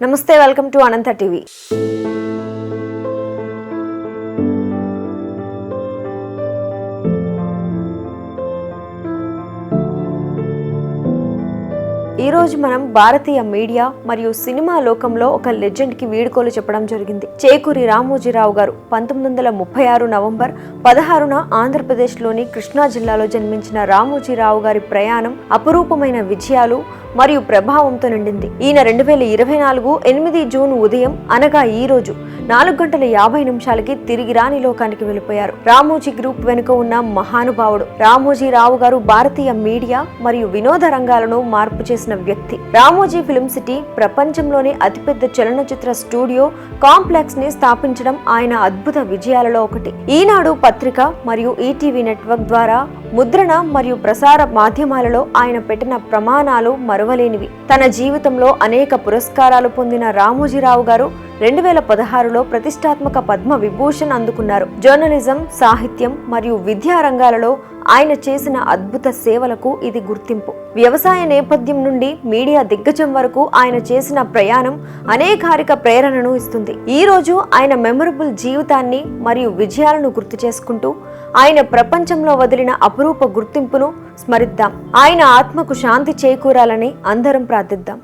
నమస్తే welcome to Anantha TV. ఈ రోజు మనం భారతీయ మీడియా మరియు సినిమా లోకంలో ఒక లెజెండ్కి వీడుకోలు చెప్పడం జరిగింది. చేకూరి రామోజీరావు గారు పంతొమ్మిది వందల ముప్పై ఆరు నవంబర్ పదహారున ఆంధ్రప్రదేశ్లోని కృష్ణా జిల్లాలో జన్మించిన రామోజీరావు గారి ప్రయాణం అపురూపమైన విజయాలు మరియు ప్రభావంతో నిండింది. ఈయన రెండు వేల ఇరవై నాలుగు ఎనిమిది జూన్ ఉదయం అనగా ఈ రోజు నాలుగు గంటల యాభై నిమిషాలకి తిరిగి రాని లోకానికి వెళ్ళిపోయారు. రామోజీ గ్రూప్ వెనుక ఉన్న మహానుభావుడు రామోజీ రావు గారు భారతీయ మీడియా మరియు వినోద రంగాలను మార్పు చేసిన వ్యక్తి. రామోజీ ఫిల్మ్ సిటీ ప్రపంచంలోనే అతిపెద్ద చలనచిత్ర స్టూడియో కాంప్లెక్స్ని స్థాపించడం ఆయన అద్భుత విజయాలలో ఒకటి. ఈనాడు పత్రిక మరియు ఈటీవీ నెట్వర్క్ ద్వారా ముద్రణ మరియు ప్రసార మాధ్యమాలలో ఆయన పెట్టిన ప్రమాణాలు మరువలేనివి. తన జీవితంలో అనేక పురస్కారాలు పొందిన రామోజీరావు గారు రెండు వేల పదహారులో ప్రతిష్టాత్మక పద్మ విభూషణ్ అందుకున్నారు. జర్నలిజం సాహిత్యం మరియు విద్యా రంగాలలో ఆయన చేసిన అద్భుత సేవలకు ఇది గుర్తింపు. వ్యవసాయ నేపథ్యం నుండి మీడియా దిగ్గజం వరకు ఆయన చేసిన ప్రయాణం అనేకారిక ప్రేరణను ఇస్తుంది. ఈ రోజు ఆయన మెమరబుల్ జీవితాన్ని మరియు విజయాలను గుర్తు చేసుకుంటూ ఆయన ప్రపంచంలో వదిలిన అపురూప గుర్తింపును స్మరిద్దాం. ఆయన ఆత్మకు శాంతి చేకూరాలని అందరం ప్రార్థిద్దాం.